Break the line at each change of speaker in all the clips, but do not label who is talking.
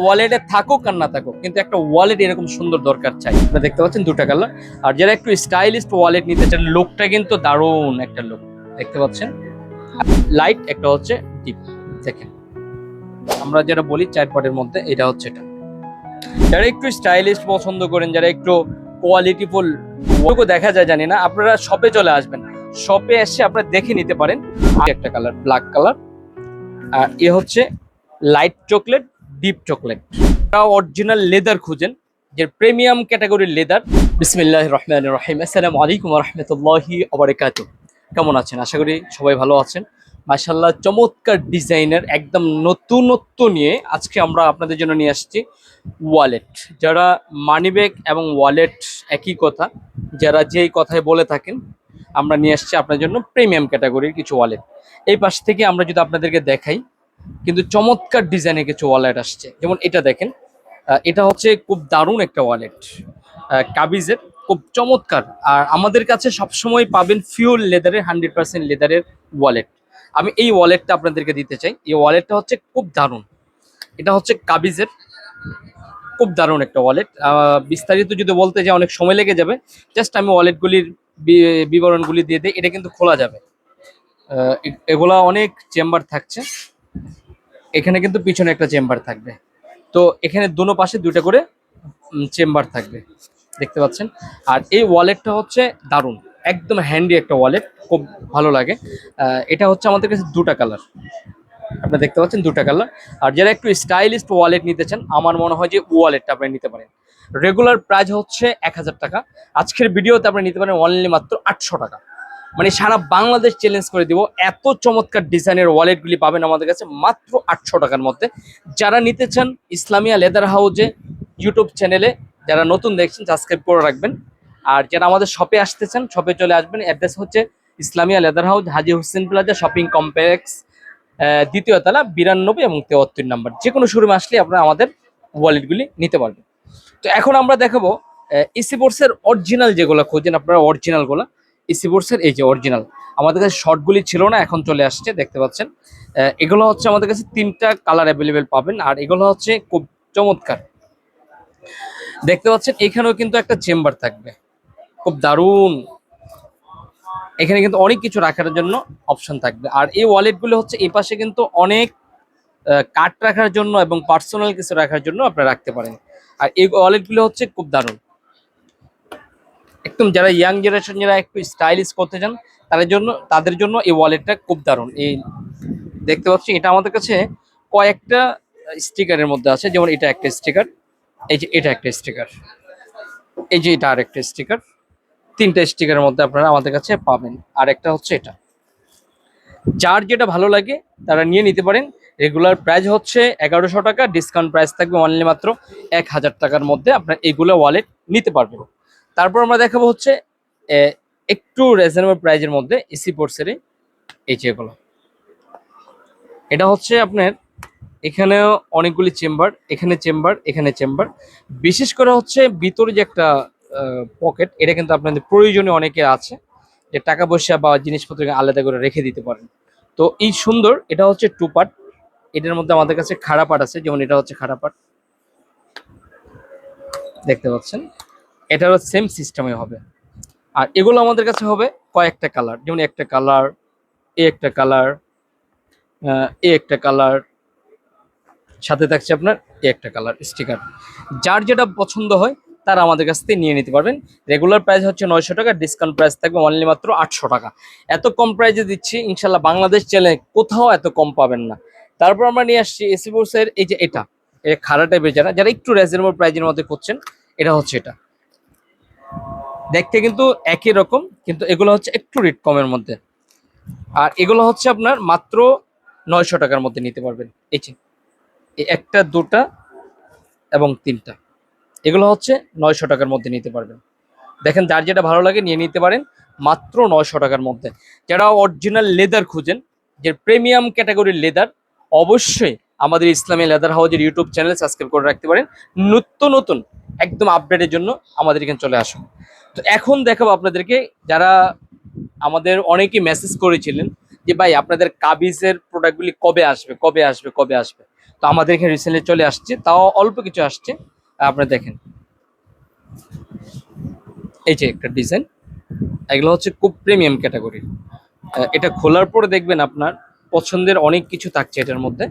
ওয়ালেটে থাকুক আর না থাকুক, কিন্তু একটা ওয়ালেট এরকম সুন্দর দরকার চাই। আপনারা দেখতে পাচ্ছেন দুটা কালার আর যারা একটু স্টাইলিস্ট ওয়ালেট নিতে চান, লোকটা কিন্তু দারুণ একটা লোক। দেখতে পাচ্ছেন? লাইট একটা হচ্ছে ডিপ দেখেন। আমরা যেটা বলি চার পটের মধ্যে, এটা হচ্ছে এটা। যারা একটু স্টাইলিস্ট পছন্দ করেন, যারা একটু কোয়ালিটিফুল ওগুলো দেখা যায়, জানি না, আপনারা শপে চলে আসবেন। শপে এসে আপনারা দেখে নিতে পারেন। একটা কালার ব্ল্যাক কালার আর এ হচ্ছে light chocolate deep chocolate original leather খুঁজেন, যে প্রিমিয়াম ক্যাটাগরির লেদার বিসমিল্লাহ রহমান রহিম। আসসালামু আলাইকুম রহমতুল্লাহি আবরকাত কেমন আছেন? আশা করি সবাই ভালো আছেন। মাশাল্লাহ চমৎকার ডিজাইনের, একদম নতুনত্ব নিয়ে আজকে আমরা আপনাদের জন্য নিয়ে আসছি ওয়ালেট যারা মানিব্যাগ এবং ওয়ালেট একই কথা, যারা যেই কথায় বলে থাকেন, আমরা নিয়ে আসছি আপনার জন্য প্রিমিয়াম ক্যাটাগরির কিছু ওয়ালেট এই পাশ থেকে আমরা যদি আপনাদেরকে দেখাই কিন্তু চমৎকার ডিজাইনের কিছু ওয়ালেট আসছে। যেমন এটা দেখেন এটা হচ্ছে খুব দারুণ একটা ওয়ালেট কাবিজের, খুব চমৎকার। আর আমাদের কাছে সবসময় পাবেন ফিউল লেদারের হান্ড্রেড পার্সেন্ট লেদারের ওয়ালেট আমি এই ওয়ালেটটা আপনাদেরকে দিতে চাই। এই ওয়ালেটটা হচ্ছে খুব দারুণ। এটা হচ্ছে কাবিজের খুব দারুণ একটা ওয়ালেট বিস্তারিত যদি বলতে যাই, অনেক সময় লেগে যাবে। জাস্ট আমি ওয়ালেটগুলির বিবরণগুলি দিয়ে দিই, এটা কিন্তু খোলা যাবে। এগুলা অনেক চেম্বার থাকছে। এখানে কিন্তু পিছনে একটা চেম্বার থাকবে। তো এখানে দুনো পাশে দুইটা করে চেম্বার থাকবে। দেখতে পাচ্ছেন? আর এই ওয়ালেটটা হচ্ছে দারুণ। একদম হ্যান্ডি একটা ওয়ালেট, খুব ভালো লাগে। এটা হচ্ছে আমাদের কাছে দুটা কালার। আপনি দেখতে পাচ্ছেন দুটা কালার। আর যারা একটু স্টাইলিস্ট ওয়ালেট নিতে চান, আমার মনে হয় যে ওয়ালেটটা আপনি নিতে পারেন। রেগুলার প্রাইস হচ্ছে এক হাজার টাকা। আজকের ভিডিওতে আপনি নিতে পারেন অনলি মাত্র আটশো টাকা। মানে সারা বাংলাদেশ চ্যালেঞ্জ করে দিব। এত চমৎকার ডিজাইনের ওয়ালেটগুলি পাবেন আমাদের কাছে মাত্র আটশো টাকার মধ্যে। যারা নিতে চান ইসলামিয়া লেদার হাউজে ইউটিউব চ্যানেলে যারা নতুন দেখছেন সাবস্ক্রাইব করে রাখবেন। আর যারা আমাদের শপে আসতে চান শপে চলে আসবেন। অ্যাড্রেস হচ্ছে Islamia leather house Haji Hossain plaza shopping complex দ্বিতীয় তলা, বিরানব্বই এবং তেয়াত্তর নাম্বার যে কোনো শোরুমে আসলে আপনারা আমাদের ওয়ালেটগুলি নিতে পারবেন। তো এখন আমরা দেখাবো ইসিবোর্সের অরিজিনাল যেগুলো, খোঁজেন আপনারা অরিজিনালগুলো ইসিবোর্সের এই যে অরিজিনাল আমাদের কাছে শর্টগুলি ছিল না, এখন চলে আসছে, দেখতে পাচ্ছেন। এগুলো হচ্ছে আমাদের কাছে তিনটা কালার অ্যাভেলেবেল পাবেন, আর এগুলো হচ্ছে খুব চমৎকার। দেখতে পাচ্ছেন, এখানেও কিন্তু একটা চেম্বার থাকবে। খুব দারুণ। এখানে কিন্তু অনেক কিছু রাখার জন্য অপশন থাকবে। আর এই ওয়ালেটগুলো হচ্ছে এই পাশে কিন্তু অনেক কার্ড রাখার জন্য এবং পার্সোনাল কিছু রাখার জন্য আপনারা রাখতে পারেন। আর এই ওয়ালেটগুলো হচ্ছে খুব দারুণ। একদম যারা ইয়াং জেনারেশন যারা একটু স্টাইলিশ করতে চান, তাদের জন্য তাদের জন্য এই ওয়ালেটটা খুব দারুণ। এই দেখতে পাচ্ছি, এটা আমাদের কাছে কয়েকটা স্টিকারের মধ্যে আছে, যেমন এটা একটা স্টিকার এই যে এটা একটা স্টিকার এই যে এটা আরেকটা স্টিকার তিনটা স্টিকারের মধ্যে আপনারা আমাদের কাছে পাবেন। আর একটা হচ্ছে এটা। যার যেটা ভালো লাগে, তারা নিয়ে নিতে পারেন। রেগুলার প্রাইস হচ্ছে এগারোশো টাকা ডিসকাউন্ট প্রাইস থাকবে অনলি মাত্র এক হাজার টাকার মধ্যে আপনার এইগুলো ওয়ালেট নিতে পারবেন। তারপর আমরা দেখাবো হচ্ছে একটু রিজনেবল প্রাইজের মধ্যে এসি পোর্টসের এই যেগুলো এটা হচ্ছে আপনার, এখানেও অনেকগুলি চেম্বার এখানে চেম্বার এখানে চেম্বার বিশেষ করে হচ্ছে ভিতরে যে একটা পকেট এটা কিন্তু আপনাদের প্রয়োজনীয় অনেকে আছে, যে টাকা পয়সা বা জিনিসপত্র আলাদা করে রেখে দিতে পারেন। তো এই সুন্দর, এটা হচ্ছে টু পার্ট এটার মধ্যে আমাদের কাছে খাড়া পাট আছে, যেমন এটা হচ্ছে খাড়া পাট দেখতে পাচ্ছেন? এটারও সেম সিস্টেমে হবে। আর এগুলো আমাদের কাছে হবে কয়েকটা কালার যেমন একটা কালার এ একটা কালার এ একটা কালার সাথে থাকছে আপনার এ একটা কালার স্টিকার যার যেটা পছন্দ হয়, তারা আমাদের কাছ থেকে নিয়ে নিতে পারবেন। রেগুলার প্রাইস হচ্ছে নয়শো টাকা ডিসকাউন্ট প্রাইস থাকবে অনলি মাত্র আটশো টাকা। এত কম প্রাইসে দিচ্ছি ইনশাল্লাহ বাংলাদেশ চ্যানেলে কোথাও এত কম পাবেন না। তারপর আমরা নিয়ে আসছি এসি বোর্সের এই যে এটা এটা খাড়া টাইপের যারা যারা একটু রেজনেবল প্রাইজের মধ্যে করছেন এটা হচ্ছে এটা। দেখতে কিন্তু একই রকম, কিন্তু এগুলো হচ্ছে একটু রেট কমের মধ্যে। আর এগুলো হচ্ছে আপনার মাত্র নয়শো টাকার মধ্যে নিতে পারবেন। এই যে একটা, দুটা এবং তিনটা। এগুলো হচ্ছে নয়শো টাকার মধ্যে নিতে পারবেন। দেখেন, যার যেটা ভালো লাগে নিয়ে নিতে পারেন, মাত্র নয়শো টাকার মধ্যে। যারা অরিজিনাল লেদার খুঁজেন, যে প্রিমিয়াম ক্যাটাগরির লেদার অবশ্যই আমাদের ইসলামী লেদার হাউজের ইউটিউব চ্যানেল সাবস্ক্রাইব করে রাখতে পারেন। নিত্য নতুন, একদম আপডেটের জন্য আমাদের এখানে চলে আসুন। তো এখন দেখাবো আপনাদেরকে যারা আমাদের অনেকেই মেসেজ করেছিলেন যে, ভাই, আপনাদের কাবিজের প্রোডাক্টগুলি কবে আসবে? কবে আসবে? কবে আসবে? তো আমাদের এখানে রিসেন্টলি চলে আসছে। তাও অল্প কিছু আসছে। আপনারা দেখেন। এই যে একটা ডিজাইন এগুলো হচ্ছে খুব প্রিমিয়াম ক্যাটাগরি এটা খোলার পরে দেখবেন আপনার পছন্দের অনেক কিছু থাকছে এটার মধ্যে।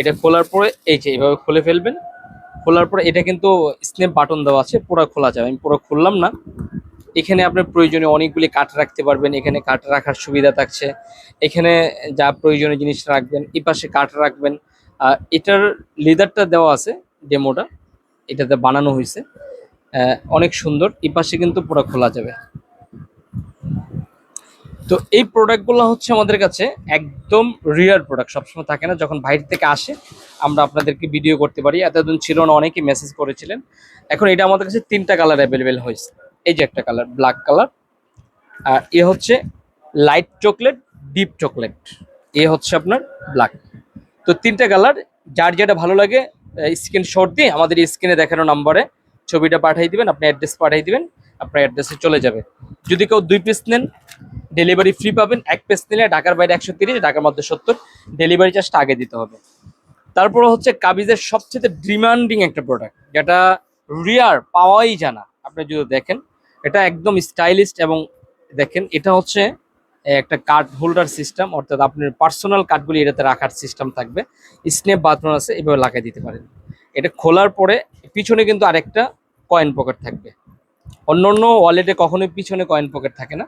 এটা খোলার পরে, এই যে এইভাবে খুলে ফেলবেন। খোলার পরে এটা কিন্তু স্নেপ বাটন দেওয়া আছে, পুরো খোলা যাবে। আমি পুরো খুললাম না। এখানে আপনার প্রয়োজনীয় অনেকগুলি কাঠ রাখতে পারবেন। এখানে কাঠ রাখার সুবিধা থাকছে। এখানে যা প্রয়োজনীয় জিনিস রাখবেন, এই পাশে কাঠ রাখবেন। এটার লেদারটা দেওয়া আছে ডেমোটা এটাতে বানানো হয়েছে। অনেক সুন্দর। এই পাশে কিন্তু পুরো খোলা যাবে। তো এই প্রোডাক্টগুলো হচ্ছে আমাদের কাছে একদম রিয়ার প্রোডাক্ট সবসময় থাকে না, যখন বাইরে থেকে আসে, আমরা আপনাদেরকে ভিডিও করতে পারি। এতদিন ছিল না অনেকেই মেসেজ করেছিলেন। এখন এটা আমাদের কাছে তিনটা কালার অ্যাভেলেবেল হয়েছে। এই যে একটা কালার ব্ল্যাক কালার আর এ হচ্ছে লাইট চকলেট ডিপ চকলেট এ হচ্ছে আপনার ব্ল্যাক তো তিনটা কালার যার যেটা ভালো লাগে স্ক্রিন স্ক্রিনশট দিয়ে আমাদের স্ক্রিনে দেখানো নাম্বারে ছবিটা পাঠিয়ে দিবেন, আপনি অ্যাড্রেস পাঠিয়ে দিবেন, আপনার অ্যাড্রেসে চলে যাবে। যদি কেউ দুই পিস নেন ডেলিভারি ফ্রি পাবেন। এক পিস নিলে ঢাকার বাইরে একশো তিরিশ, ঢাকার মধ্যে সত্তর। ডেলিভারি চার্জটা আগে দিতে হবে। তারপর হচ্ছে কাবিজের সবচেয়ে ডিমান্ডিং একটা প্রোডাক্ট যেটা রিয়ার পাওয়াই জানা। আপনি যদি দেখেন, এটা একদম স্টাইলিস্ট এবং দেখেন, এটা হচ্ছে একটা কার্ড হোল্ডার সিস্টেম অর্থাৎ আপনার পার্সোনাল কার্ডগুলি এটাতে রাখার সিস্টেম থাকবে। স্নেপ বাথরুম আছে, এভাবে লাগাই দিতে পারেন। এটা খোলার পরে পিছনে কিন্তু আরেকটা কয়েন পকেট থাকবে। অন্য অন্য ওয়ালেটে কখনোই পিছনে কয়েন পকেট থাকে না।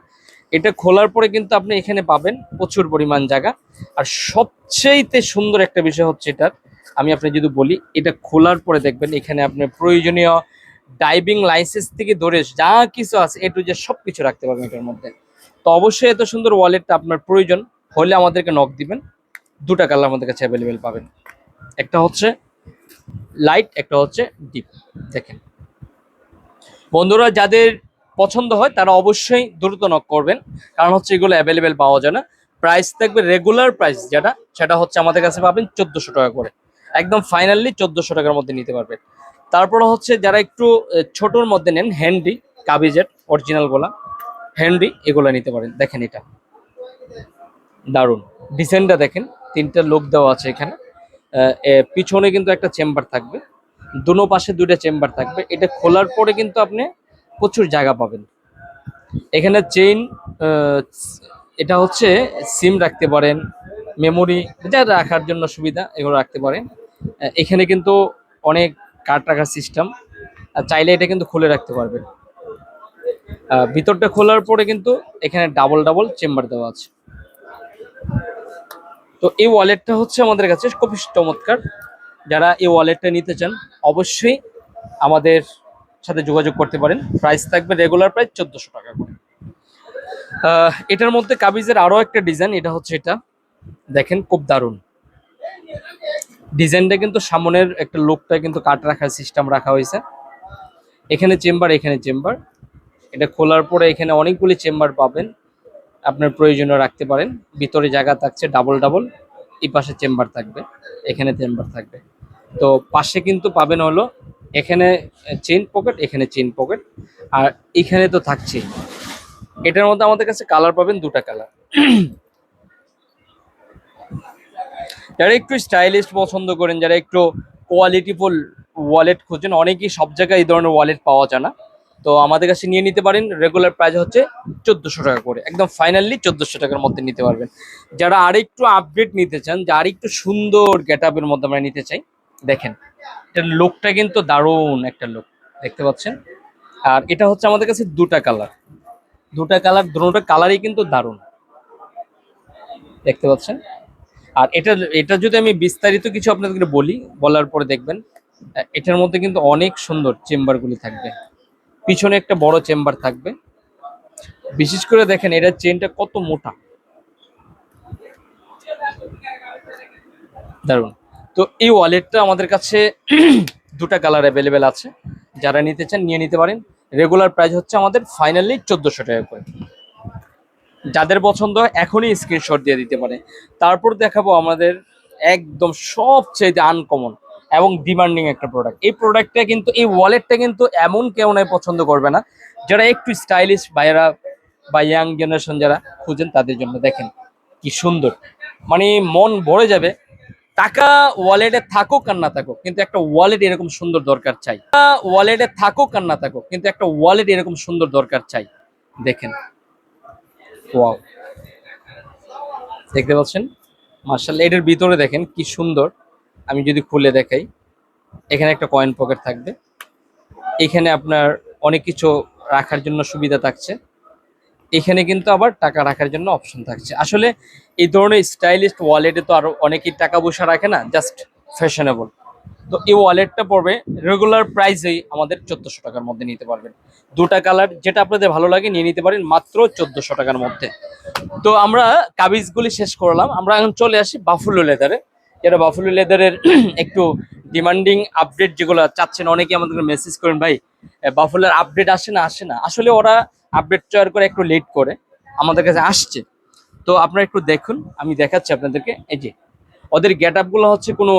এটা খোলার পরে কিন্তু আপনি এখানে পাবেন প্রচুর পরিমাণ জায়গা। আর সবচেয়েতে সুন্দর একটা বিষয় হচ্ছে এটার, আমি আপনি যদি বলি, এটা খোলার পরে দেখবেন এখানে আপনি প্রয়োজনীয় ডাইভিং লাইসেন্স থেকে ধরে যা কিছু আছে এ টু যে সব কিছু রাখতে পারবেন এটার মধ্যে। তো অবশ্যই এত সুন্দর ওয়ালেটটা আপনার প্রয়োজন, হলে আমাদেরকে নক দিবেন। দুটা কালার আমাদের কাছে অ্যাভেলেবেল পাবেন। একটা হচ্ছে লাইট একটা হচ্ছে ডিপ দেখেন। বন্ধুরা, যাদের পছন্দ হয়, তারা অবশ্যই দ্রুত নক করবেন। কারণ হচ্ছে এগুলো অ্যাভেলেবেল পাওয়া যায় না। প্রাইস থাকবে রেগুলার প্রাইস যেটা, সেটা হচ্ছে আমাদের কাছে পাবেন চোদ্দোশো টাকা করে। একদম ফাইনালি চোদ্দোশো টাকার মধ্যে নিতে পারবেন। তারপরে হচ্ছে যারা একটু ছোটোর মধ্যে নেন হ্যান্ডি কাবিজের অরিজিনাল গোলা হ্যান্ডি এগুলো নিতে পারেন। দেখেন এটা। দারুণ। ডিজাইনটা দেখেন, তিনটা লোক দেওয়া আছে এখানে। পিছনে কিন্তু একটা চেম্বার থাকবে। দুনো পাশে দুইটা চেম্বার থাকবে। এটা খোলার পরে কিন্তু আপনি প্রচুর জায়গা পাবেন। এখানে চেইন এটা হচ্ছে সিম রাখতে পারেন মেমোরি যা রাখার জন্য সুবিধা, এগুলো রাখতে পারেন। এখানে কিন্তু অনেক কার্ড রাখার সিস্টেম চাইলে এটা কিন্তু খুলে রাখতে পারবেন। ভিতরটা খোলার পরে কিন্তু এখানে ডাবল ডাবল চেম্বার দেওয়া আছে। তো এই ওয়ালেটটা হচ্ছে আমাদের কাছে খুবই চমৎকার। যারা এই ওয়ালেটটা নিতে চান, অবশ্যই আমাদের সাথে যোগাযোগ করতে পারেন। প্রাইস থাকবে রেগুলার প্রাইস চোদ্দশো টাকা করে। এটার মধ্যে কাবিজের আরও একটা ডিজাইন এটা হচ্ছে এটা। দেখেন, খুব দারুণ। ডিজাইনটা কিন্তু সামনের একটা লোকটা কিন্তু কাট রাখার সিস্টেম রাখা হয়েছে। এখানে চেম্বার এখানে চেম্বার এটা খোলার পরে এখানে অনেকগুলি চেম্বার পাবেন। আপনার প্রয়োজনীয় রাখতে পারেন। ভিতরে জায়গা থাকছে ডাবল ডাবল এই পাশে চেম্বার থাকবে। এখানে চেম্বার থাকবে। তো পাশে কিন্তু পাবেন হলো এখানে চেইন পকেট এখানে চেইন পকেট আর এখানে তো থাকছে। এটার মধ্যে আমাদের কাছে কালার পাবেন দুটা কালার যারা একটু স্টাইলিশ পছন্দ করেন, যারা একটু কোয়ালিটিফুল ওয়ালেট খুঁজেন, অনেকেই সব জায়গায় এই ধরনের ওয়ালেট পাওয়া যায় না। তো আমাদের কাছে নিয়ে নিতে পারেন রেগুলার প্রাইস হচ্ছে চোদ্দোশো টাকা করে। একদম ফাইনালি চোদ্দোশো টাকার মধ্যে নিতে পারবেন। যারা আরেকটু আপডেট নিতে চান যে আরেকটু সুন্দর গেট আপের মধ্যে আমরা নিতে চাই, দেখেন। এটার লোকটা কিন্তু দারুণ একটা লোক, দেখতে পাচ্ছেন? আর এটা হচ্ছে আমাদের কাছে দুটা কালার। দুটা কালার দুটোটা কালারই কিন্তু দারুণ। দেখতে পাচ্ছেন? আর এটা এটা যদি আমি বিস্তারিত কিছু আপনাদেরকে বলি, বলার পরে দেখবেন এটার মধ্যে কিন্তু অনেক সুন্দর চেম্বারগুলি থাকবে। পিছনে একটা বড় চেম্বার থাকবে। বিশেষ করে দেখেন, এটার চেনটা কত মোটা। দারুণ। তো এই ওয়ালেটটা আমাদের কাছে দুটা কালার অ্যাভেলেবেল আছে। যারা নিতে চান, নিয়ে নিতে পারেন। রেগুলার প্রাইস হচ্ছে আমাদের ফাইনালি চোদ্দোশো টাকা করে। যাদের পছন্দ হয়, এখনই স্ক্রিনশট দিয়ে দিতে পারে। তারপর দেখাবো আমাদের একদম সবচেয়ে আনকমন এবং ডিমান্ডিং একটা প্রোডাক্ট এই প্রোডাক্টটা কিন্তু, এই ওয়ালেটটা কিন্তু এমন কেউ নাই পছন্দ করবে না। যারা একটু স্টাইলিশ বাইরা বা ইয়াং জেনারেশন যারা খুঁজেন, তাদের জন্য দেখেন কি সুন্দর। মানে মন ভরে যাবে। টাকা ওয়ালেটে থাকুক আর না থাকুক, কিন্তু একটা ওয়ালেট এরকম সুন্দর দরকার চাই। ওয়ালেটে থাকুক আর না থাকুক, কিন্তু একটা ওয়ালেট এরকম সুন্দর দরকার চাই। দেখেন। ওয়াও দেখতে পাচ্ছেন? মার্শাল এটার ভিতরে দেখেন কি সুন্দর। আমি যদি খুলে দেখাই, এখানে একটা কয়েন পকেট থাকবে। এখানে আপনার অনেক কিছু রাখার জন্য সুবিধা থাকছে। এখানে কিন্তু আবার টাকা রাখার জন্য অপশন থাকছে। আসলে এই ধরনের স্টাইলিস্ট ওয়ালেটে তো আরও অনেকেই টাকা পয়সা রাখে না জাস্ট ফ্যাশনেবল তো এই ওয়ালেটটা পড়বে রেগুলার প্রাইসেই আমাদের চোদ্দশো টাকার মধ্যে নিতে পারবেন। দুটা কালার যেটা আপনাদের ভালো লাগে নিয়ে নিতে পারেন মাত্র চোদ্দশো টাকার মধ্যে। তো আমরা কাবিজগুলি শেষ করলাম। আমরা এখন চলে আসি বাফুলো লেদারে যেটা বাফুলো লেদারের একটু ডিমান্ডিং আপডেট যেগুলো চাচ্ছেন অনেকে আমাদেরকে মেসেজ করেন, ভাই বাফুলের আপডেট আসে না? আসে না। আসলে ওরা আপডেট তৈরি করে একটু লেট করে, আমাদের কাছে আসছে। তো আপনারা একটু দেখুন, আমি দেখাচ্ছি আপনাদেরকে। এই যে, ওদের গেট আপগুলো হচ্ছে কোনো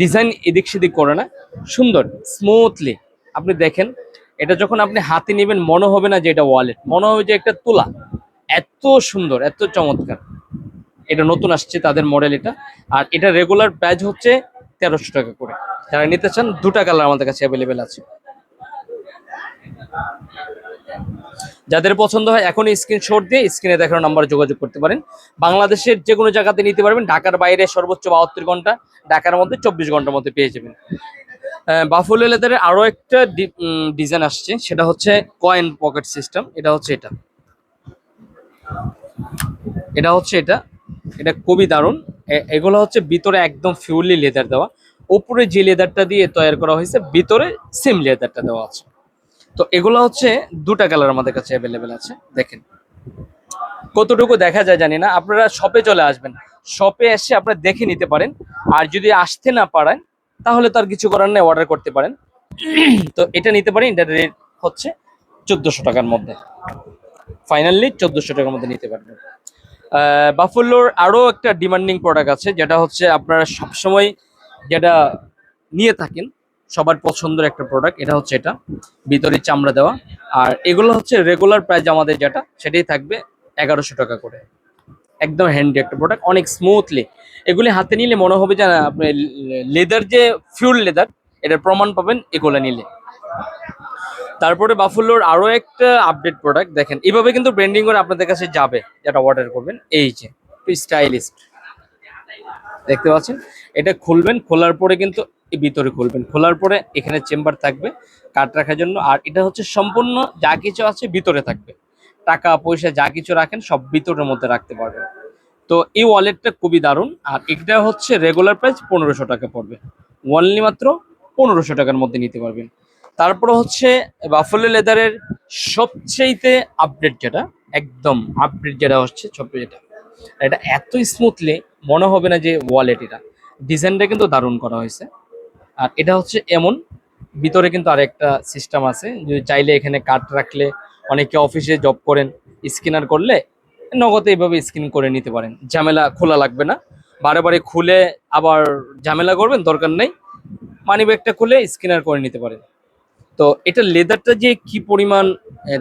ডিজাইন এদিক সেদিক করে না, সুন্দর স্মুথলি আপনি দেখেন, এটা যখন আপনি হাতে নেবেন, মনে হবে না যে এটা ওয়ালেট মনে হবে যে একটা তোলা। এত সুন্দর, এত চমৎকার। এটা নতুন আসছে, তাদের মডেল এটা। আর এটা রেগুলার প্রাইস হচ্ছে তেরোশো টাকা করে। যারা নিতে চান, দুটা কালার আমাদের কাছে অ্যাভেলেবেল আছে। যাদের পছন্দ হয়, এখনই স্ক্রিনশট দিয়ে স্ক্রিনে দেখানো নাম্বার যোগাযোগ করতে পারেন। বাংলাদেশের যে কোনো জায়গাতে নিতে পারবেন, ঢাকার বাইরে সর্বোচ্চ বাহাত্তর ঘণ্টা, ঢাকার মধ্যে চব্বিশ ঘণ্টার মধ্যে পেয়ে যাবেন। বাফুলো লেদারের আরও একটা ডিজাইন আসছে, সেটা হচ্ছে কয়েন পকেট সিস্টেম এটা হচ্ছে এটা। এটা হচ্ছে এটা। এটা খুবই দারুণ। এগুলো হচ্ছে ভিতরে একদম ফিউরলি লেদার দেওয়া। উপরে যে লেদারটা দিয়ে তৈরি করা হয়েছে, ভিতরে সেম লেদারটা দেওয়া আছে। তো এগুলো হচ্ছে দুটা কালার আমাদের কাছে অ্যাভেলেবেল আছে, দেখেন। কতটুকু দেখা যায় জানি না, আপনারা শপে চলে আসবেন। শপে এসে আপনারা দেখে নিতে পারেন। আর যদি আসতে না পারেন, তাহলে তো আর কিছু করার নেই অর্ডার করতে পারেন। তো এটা নিতে পারেন এটার রেট হচ্ছে চোদ্দোশো টাকার মধ্যে। ফাইনালি চোদ্দোশো টাকার মধ্যে নিতে পারবেন। বাফুল্লোর আরও একটা ডিমান্ডিং প্রোডাক্ট আছে, যেটা হচ্ছে আপনারা সবসময় যেটা নিয়ে থাকেন, সবার পছন্দের একটা প্রোডাক্ট এটা হচ্ছে এটা, ভিতরে চামড়া দেওয়া। আর এগুলো হচ্ছে রেগুলার প্রাইস আমাদের যেটা, সেটাই থাকবে এগারোশো টাকা করে। একদম হ্যান্ডি একটা প্রোডাক্ট অনেক স্মুথলি এগুলি হাতে নিলে মনে হবে যে, আপনি লেদার যে ফিউল লেদার এটার প্রমাণ পাবেন এগুলো নিলে। তারপরে বাফুলোর আরও একটা আপডেট প্রোডাক্ট দেখেন এইভাবে কিন্তু ব্র্যান্ডিং করে আপনাদের কাছে যাবে, যেটা অর্ডার করবেন, এই যে স্টাইলিস্ট দেখতে পাচ্ছেন? এটা খুলবেন, খোলার পরে কিন্তু ভিতরে খুলবেন। খোলার পরে এখানে চেম্বার থাকবে কাঠ রাখার জন্য, আর এটা হচ্ছে সম্পূর্ণ যা কিছু আছে ভিতরে থাকবে। টাকা, পয়সা, যা কিছু রাখেন, সব ভিতরের মধ্যে রাখতে পারবেন। তো এই ওয়ালেটটা খুবই দারুণ, আর এটা হচ্ছে রেগুলার প্রাইস পনেরোশো টাকা পড়বে। ওয়ানলি মাত্র পনেরোশো টাকার মধ্যে নিতে পারবেন। তারপরে হচ্ছে বাফলো লেদারের সবচেয়েতে আপডেট যেটা, একদম আপডেট যেটা হচ্ছে সবচেয়ে যেটা। এটা এত স্মুথলি মনে হবে না যে ওয়ালেট এটা। ডিজাইনটা কিন্তু দারুণ করা হয়েছে। আর এটা হচ্ছে এমন, ভিতরে কিন্তু আরেকটা সিস্টেম আছে। যদি চাইলে এখানে কার্ড রাখলে অনেকে অফিসে জব করেন স্ক্যানার করলে নগদে এইভাবে স্ক্যান করে নিতে পারেন। ঝামেলা খোলা লাগবে না। বারে বারে খুলে আবার ঝামেলা করবেন, দরকার নেই। মানি ব্যাগটা খুলে স্ক্যানার করে নিতে পারেন। তো এটা লেদারটা যে কি পরিমাণ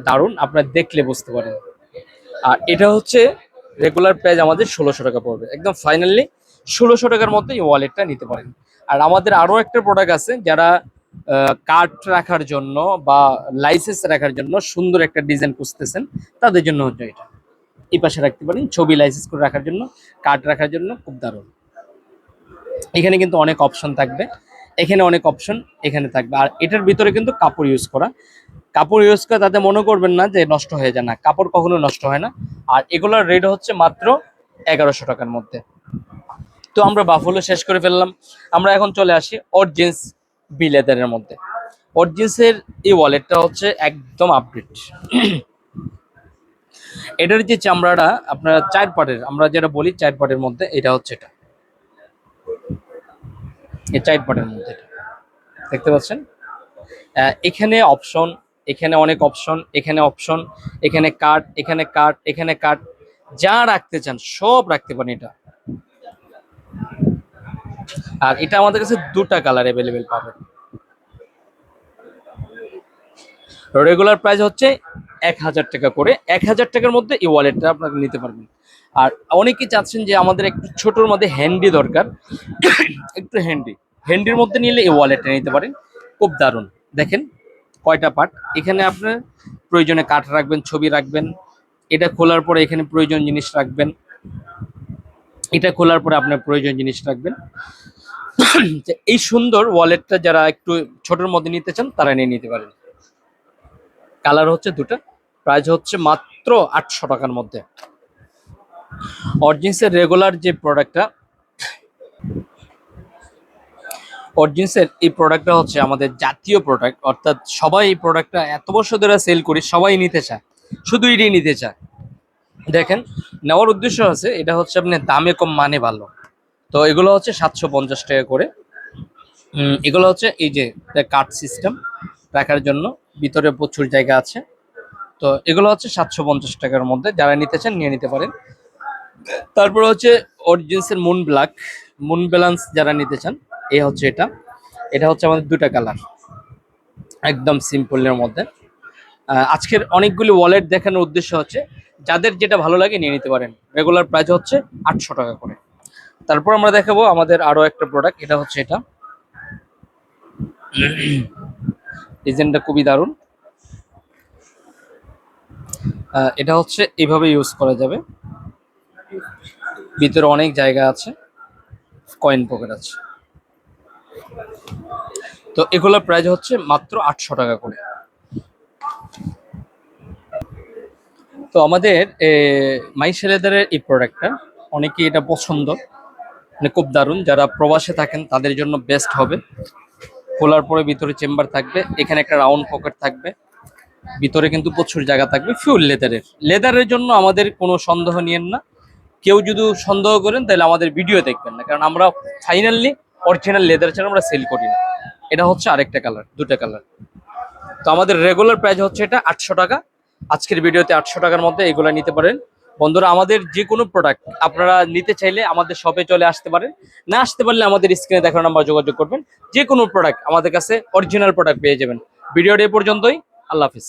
দারুণ, আপনারা দেখলে বুঝতে পারেন আর এটা হচ্ছে রেগুলার প্রাইস আমাদের ষোলোশো টাকা পড়বে। একদম ফাইনালি ষোলোশো টাকার মধ্যে এই ওয়ালেটটা নিতে পারেন। আর আমাদের আরও একটা প্রোডাক্ট আছে যারা কার্ড রাখার জন্য বা লাইসেন্স রাখার জন্য সুন্দর একটা ডিজাইন খুঁজতেছেন, তাদের জন্য হচ্ছে এটা। এই পাশে রাখতে পারেন, ছবি লাইসেন্স করে রাখার জন্য কার্ড রাখার জন্য, খুব দারুণ। এখানে কিন্তু অনেক অপশন থাকবে। এখানে অনেক অপশন এখানে থাকবে। আর এটার ভিতরে কিন্তু কাপড় ইউজ করা। কাপড় ইউজ করে, তাতে মনে করবেন না যে নষ্ট হয়ে যায়। না, কাপড় কখনো নষ্ট হয় না। আর এগুলোর রেট হচ্ছে মাত্র এগারোশো টাকার মধ্যে। তো আমরা বাফলো শেষ করে ফেললাম। আমরা এখন চলে আসি অরজিন্স বি লেদারের মধ্যে। অরজিন্সের এই ওয়ালেটটা হচ্ছে একদম আপডেট এটার যে চামড়াটা, আপনার চার পাটের, আমরা যেটা বলি চার পাটের মধ্যে, এটা হচ্ছে এটা। চার পাটের মধ্যে দেখতে পাচ্ছেন? এখানে অপশন এখানে অনেক অপশন এখানে অপশন এখানে কাট এখানে কাট এখানে কাট যা রাখতে চান, সব রাখতে পারেন এটা। আর এটা আমাদের কাছে দুটা কালার অ্যাভেলেবেল পাবেন। রেগুলার প্রাইস হচ্ছে এক হাজার টাকা করে এক হাজার টাকার মধ্যে এই ওয়ালেটটা আপনারা নিতে পারবেন। আর অনেকেই চাচ্ছেন যে আমাদের একটু ছোটোর মধ্যে হ্যান্ডি দরকার। একটু হ্যান্ডি হ্যান্ডির মধ্যে নিলে এই ওয়ালেটটা নিতে পারেন। খুব দারুণ। দেখেন কয়টা পার্ট এখানে আপনার প্রয়োজনে কাঠ রাখবেন, ছবি রাখবেন। এটা খোলার পরে এখানে প্রয়োজন জিনিস রাখবেন। এটা খোলার পরে আপনার প্রয়োজন জিনিস রাখবেন। এই সুন্দর ওয়ালেটটা যারা একটু ছোটোর মধ্যে নিতে চান, তারা নিয়ে নিতে পারেন। কালার হচ্ছে দুটো। প্রাইস হচ্ছে মাত্র আটশো টাকার মধ্যে। অরজিন্সের রেগুলার যে প্রোডাক্টটা অরজিন্সের এই প্রোডাক্টটা হচ্ছে আমাদের জাতীয় প্রোডাক্ট অর্থাৎ সবাই এই প্রোডাক্টটা এত বছর ধরে সেল করি, সবাই নিতে চায়, শুধু এটাই নিতে চায়। দেখেন, নেওয়ার উদ্দেশ্য আছে, এটা হচ্ছে আপনি দামে কম মানে ভালো। তো এগুলো হচ্ছে সাতশো পঞ্চাশ টাকা করে। এগুলো হচ্ছে এই যে কাঠ সিস্টেম রাখার জন্য, ভিতরে প্রচুর জায়গা আছে। তো এগুলো হচ্ছে সাতশো পঞ্চাশ টাকার মধ্যে। যারা নিতে চান নিয়ে নিতে পারেন। তারপর হচ্ছে অরিজিন্সের মুন ব্ল্যাক মুন ব্যালান্স যারা নিতে চান, এ হচ্ছে এটা। এটা হচ্ছে আমাদের দুটা কালার। একদম সিম্পলের মধ্যে। আজকের অনেকগুলি ওয়ালেট দেখানোর উদ্দেশ্য হচ্ছে, যাদের যেটা ভালো লাগে নিয়ে নিতে পারেন। রেগুলার প্রাইস হচ্ছে আটশো টাকা করে। তারপর আমরা দেখাবো আমাদের আরও একটা প্রোডাক্ট এটা হচ্ছে এটা। ডিজাইনটা খুবই দারুণ। এটা হচ্ছে এইভাবে ইউজ করা যাবে। ভিতরে অনেক জায়গা আছে কয়েন পকেট আছে। তো এগুলোর প্রাইস হচ্ছে মাত্র আটশো টাকা করে। তো আমাদের মাই ছেলেদের এই প্রোডাক্টটা অনেকেই এটা পছন্দ। মানে খুব দারুণ, যারা প্রবাসে থাকেন, তাদের জন্য বেস্ট হবে। খোলার পরে ভিতরে চেম্বার থাকবে, এখানে একটা রাউন্ড পকেট থাকবে। ভিতরে কিন্তু প্রচুর জায়গা থাকবে ফিউল লেদারের লেদারের জন্য আমাদের কোনো সন্দেহ নিয়েন না। কেউ যদি সন্দেহ করেন, তাহলে আমাদের ভিডিও দেখবেন না। কারণ আমরা ফাইনালি অরিজিনাল লেদার ছাড়া আমরা সেল করি না। এটা হচ্ছে আরেকটা কালার দুটো কালার তো আমাদের রেগুলার প্রাইস হচ্ছে এটা আটশো টাকা। আজকের ভিডিওতে আটশো টাকার মধ্যে এগুলো নিতে পারেন। বন্ধুরা, আমাদের যে কোনো প্রোডাক্ট আপনারা নিতে চাইলে আমাদের শপে চলে আসতে পারেন। না আসতে পারলে আমাদের স্ক্রিনে দেখানো নাম্বার যোগাযোগ করবেন। যে কোনো প্রোডাক্ট আমাদের কাছে অরিজিনাল প্রোডাক্ট পেয়ে যাবেন। ভিডিওটা এ পর্যন্তই। আল্লাহ হাফিজ।